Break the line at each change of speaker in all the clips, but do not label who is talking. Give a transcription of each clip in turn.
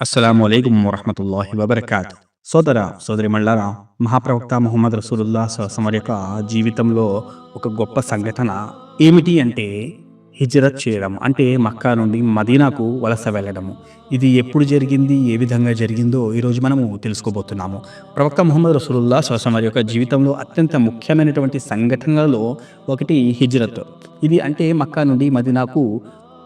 అస్సలం అయికం వరహమతుల్లాహి వబర్కాత్ సోదర సోదరి మళ్ళారా మహాప్రవక్త ముహమ్మద్ రసూలుల్లా సమ యొక్క జీవితంలో ఒక గొప్ప సంఘటన ఏమిటి అంటే హిజ్రత్ చేయడం అంటే మక్కా నుండి మదీనాకు వలస వెళ్ళడము ఇది ఎప్పుడు జరిగింది ఏ విధంగా జరిగిందో ఈరోజు మనము తెలుసుకోబోతున్నాము ప్రవక్త ముహమ్మద్ రసూలుల్లా వారి యొక్క జీవితంలో అత్యంత ముఖ్యమైనటువంటి సంఘటనలలో ఒకటి హిజ్రత్ ఇది అంటే మక్కా నుండి మదీనాకు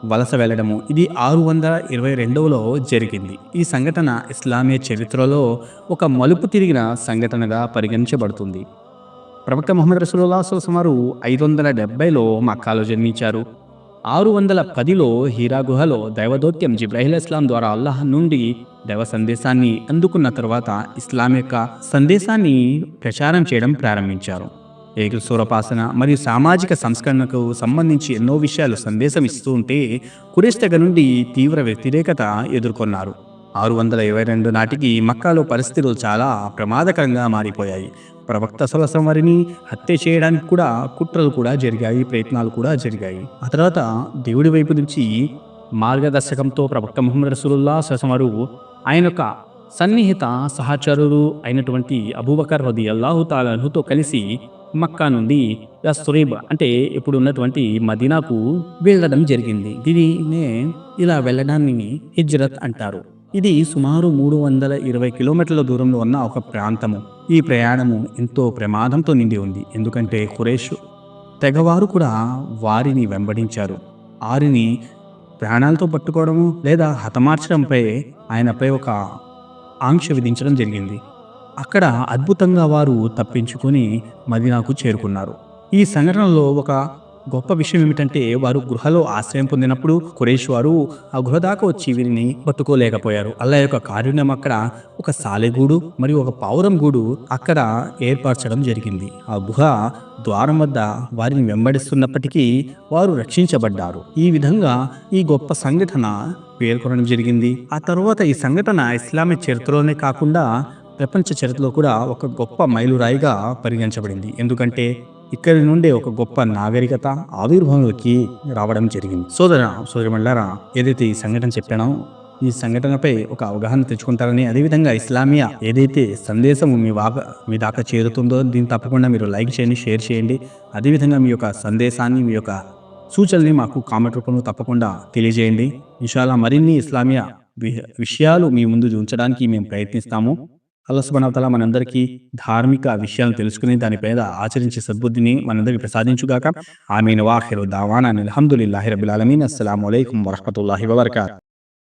వలస వెళ్ళడము. ఇది ఆరు వందల ఇరవై రెండవలో జరిగింది. ఈ సంఘటన ఇస్లామీయ చరిత్రలో ఒక మలుపు తిరిగిన సంఘటనగా పరిగణించబడుతుంది. ప్రవక్త మొహమ్మద్ రసూల్లాసో సుమారు ఐదు వందల డెబ్బైలో మక్కాలో జన్మించారు. ఆరు వందల పదిలో హీరా గుహలో దైవదౌత్యం జిబ్రాహిల్ ఇస్లాం ద్వారా అల్లాహ్ నుండి దైవ సందేశాన్ని అందుకున్న తర్వాత ఇస్లాం యొక్క సందేశాన్ని ప్రచారం చేయడం ప్రారంభించారు. ఏకల సూరపాసన మరియు సామాజిక సంస్కరణకు సంబంధించి ఎన్నో విషయాలు సందేశం ఇస్తూ ఉంటే కురేష్ నుండి తీవ్ర వ్యతిరేకత ఎదుర్కొన్నారు. ఆరు వందల ఇరవై రెండు నాటికి మక్కాలో పరిస్థితులు చాలా ప్రమాదకరంగా మారిపోయాయి. ప్రవక్త సొలసం వారిని హత్య చేయడానికి కూడా కుట్రలు కూడా జరిగాయి ప్రయత్నాలు కూడా జరిగాయి. ఆ తర్వాత దేవుడి వైపు నుంచి మార్గదర్శకంతో ప్రవక్త ముహమ్మద్ రసూలుల్లా సలసం ఆయన యొక్క సన్నిహిత సహచరులు అయినటువంటి అబూబకర్ రది అల్లాహుతాలహుతో కలిసి మక్కా నుండి సురీబ్ అంటే ఇప్పుడు ఉన్నటువంటి మదీనాకు వెళ్ళడం జరిగింది. దీనినే ఇలా వెళ్ళడాన్ని హిజ్రత్ అంటారు. ఇది సుమారు మూడు వందల ఇరవై కిలోమీటర్ల దూరంలో ఉన్న ఒక ప్రాంతము. ఈ ప్రయాణము ఎంతో ప్రమాదంతో నిండి ఉంది. ఎందుకంటే ఖురేష్ తెగవారు కూడా వారిని వెంబడించారు. వారిని ప్రాణాలతో పట్టుకోవడము లేదా హతమార్చడంపై ఆయనపై ఒక ఆంక్ష విధించడం జరిగింది. అక్కడ అద్భుతంగా వారు తప్పించుకొని మదీనాకు చేరుకున్నారు. ఈ సంఘటనలో ఒక గొప్ప విషయం ఏమిటంటే వారు గృహలో ఆశ్రయం పొందినప్పుడు కురేష్ వారు ఆ గృహ దాకా వచ్చి వీరిని పట్టుకోలేకపోయారు. అలా యొక్క కారుణ్యం అక్కడ ఒక సాలెగూడు మరియు ఒక పావురం గూడు అక్కడ ఏర్పరచడం జరిగింది. ఆ గుహ ద్వారం వద్ద వారిని వెంబడిస్తున్నప్పటికీ వారు రక్షించబడ్డారు. ఈ విధంగా ఈ గొప్ప సంఘటన పేర్కొనడం జరిగింది. ఆ తర్వాత ఈ సంఘటన ఇస్లామిక్ చరిత్రలోనే కాకుండా ప్రపంచ చరిత్రలో కూడా ఒక గొప్ప మైలురాయిగా పరిగణించబడింది. ఎందుకంటే ఇక్కడి నుండే ఒక గొప్ప నాగరికత ఆవిర్భావంలోకి రావడం జరిగింది. సోదర సోదరిమల్లారా ఏదైతే ఈ సంఘటన చెప్పానో ఈ సంఘటనపై ఒక అవగాహన తెచ్చుకుంటారని అదేవిధంగా ఇస్లామియా ఏదైతే సందేశం మీ వాక మీ దాకా చేరుతుందో దీన్ని తప్పకుండా మీరు లైక్ చేయండి షేర్ చేయండి. అదేవిధంగా మీ యొక్క సందేశాన్ని మీ యొక్క సూచనని మాకు కామెంట్ రూపంలో తప్పకుండా తెలియజేయండి. ఇన్షాల్లా మరిన్ని ఇస్లామియా విషయాలు మీ ముందు ఉంచడానికి మేము ప్రయత్నిస్తాము. అల్లసుబనవతల మనందరికీ ధార్మిక విషయాలను తెలుసుకుని దానిపై ఆచరించే సద్బుద్ధిని మనందరికి ప్రసాదించుగాక. ఆమెను. వాహిరు దావానా అల్హమ్దుల్లాహి రబుల్ అలమీన్ అస్సలం అయికం వరహమతుల్లాహి వబర్కాత్.